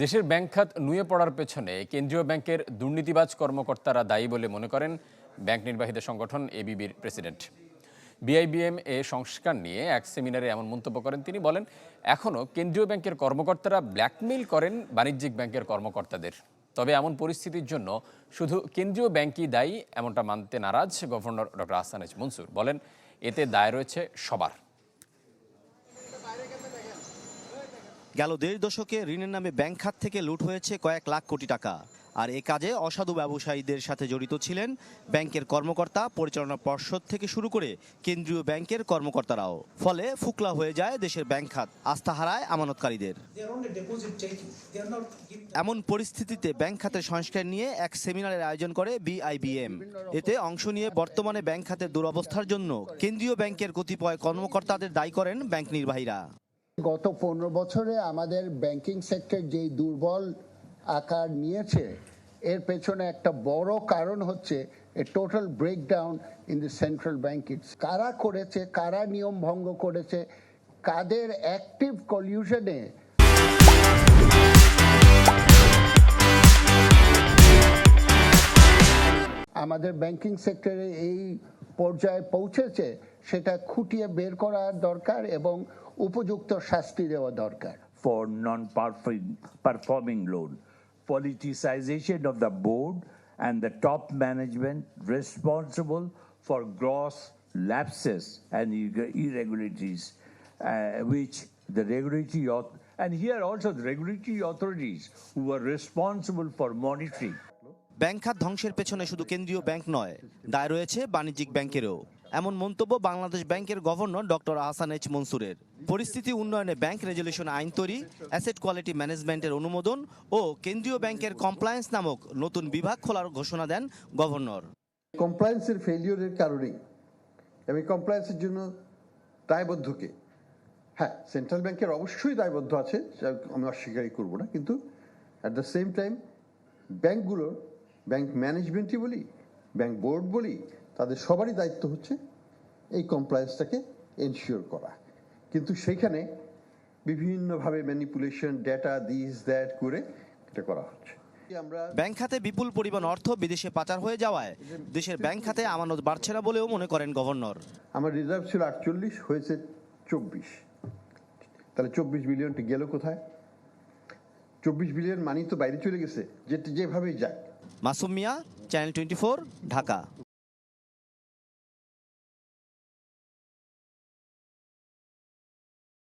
দেশের ব্যাংক খাত নুয়ে পড়ার পেছনে কেন্দ্রীয় ব্যাংকের দুর্নীতিবাজ কর্মকর্তারা দায়ী বলে মনে করেন ব্যাংক নির্বাহীদের সংগঠন এবিবির প্রেসিডেন্ট। বিআইবিএম এ সংস্কার নিয়ে এক সেমিনারে এমন মন্তব্য করেন তিনি, বলেন এখনও কেন্দ্রীয় ব্যাংকের কর্মকর্তারা ব্ল্যাকমেইল করেন বাণিজ্যিক ব্যাংকের কর্মকর্তাদের। তবে এমন পরিস্থিতির জন্য শুধু কেন্দ্রীয় ব্যাংকই দায়ী, এমনটা মানতে নারাজ গভর্নর ডক্টর আহসানেজ মনসুর। বলেন, এতে দায় রয়েছে সবার। গেল দেড় দশকে ঋণের নামে ব্যাংক খাত থেকে লুট হয়েছে কয়েক লাখ কোটি টাকা। আর এ কাজে অসাধু ব্যবসায়ীদের সাথে জড়িত ছিলেন ব্যাংকের কর্মকর্তা, পরিচালনা পর্ষদ থেকে শুরু করে কেন্দ্রীয় ব্যাংকের কর্মকর্তারাও। ফলে ফুকলা হয়ে যায় দেশের ব্যাংক খাত, আস্থা হারায় আমানতকারীদের. এমন পরিস্থিতিতে ব্যাংক খাতের সংস্কার নিয়ে এক সেমিনারের আয়োজন করে বিআইবিএম। এতে অংশ নিয়ে বর্তমানে ব্যাংক খাতের দুরবস্থার জন্য কেন্দ্রীয় ব্যাংকের কতিপয় কর্মকর্তাদের দায়ী করেন ব্যাংক নির্বাহীরা। গত পনেরো বছরে আমাদের ব্যাংকিং সেক্টর যেই দুর্বল আকার নিয়েছে, এর পেছনে একটা বড় কারণ হচ্ছে a total breakdown in the central bank কারা করেছে, কারা নিয়ম ভঙ্গ করেছে, কাদের অ্যাক্টিভ কলিউশনে আমাদের ব্যাংকিং সেক্টরে এই পর্যায়ে পৌঁছেছে। সেটা খুঁটিয়ে বের করার দরকার এবং উপযুক্ত শাস্তি দেওয়া দরকার। For non performing loan politicization of the board and the top management responsible for gross lapses and irregularities which the regulatory and here also the regulatory authorities who are responsible for monitoring bank খাত ধ্বংসের পেছনে শুধু কেন্দ্রীয় bank নয় দায় রয়েছে বাণিজ্যিক ব্যাংকেরও। এমন মন্তব্য বাংলাদেশ ব্যাংকের গভর্নর ডক্টর আহসান এইচ মনসুরের। পরিস্থিতি উন্নয়নে ব্যাংক রেজুলেশন আইন তৈরি, অ্যাসেট কোয়ালিটি ম্যানেজমেন্টের অনুমোদন ও কেন্দ্রীয় ব্যাংকের কমপ্লায়েন্স নামক নতুন বিভাগ খোলার ঘোষণা দেন গভর্নর। কমপ্লায়েন্সের ফেলিওরের কারণেই এবং কমপ্লায়েন্সের জন্য দায়বদ্ধকে। হ্যাঁ সেন্ট্রাল ব্যাংকের অবশ্যই দায়বদ্ধ আছে আমি অস্বীকারই করব না, কিন্তু অ্যাট দ্য সেম টাইম ব্যাংকগুলোর, ব্যাংক ম্যানেজমেন্টই বলি, ব্যাংক বোর্ড বলি তাদের সবারই দায়িত্ব হচ্ছে এই কমপ্লায়েন্সটাকে এনশিওর করা। কিন্তু সেইখানে বিভিন্নভাবে ম্যানিপুলেশন ডেটা দিস দ্যাট করে এটা করা হচ্ছে। আমরা ব্যাংক খাতে বিপুল পরিমাণ অর্থ বিদেশে পাচার হয়ে যাওয়ায় দেশের ব্যাংক খাতে আমানত বাড়ছে না বলেও মনে করেন গভর্নর। আমার রিজার্ভ ছিল আটচল্লিশ হয়েছে চব্বিশ। তাহলে চব্বিশ বিলিয়নটি গেল কোথায়? চব্বিশ বিলিয়ন মানি তো বাইরে চলে গেছে যে যেভাবেই যায় মাসুম মিয়া চ্যানেল টোয়েন্টি ঢাকা।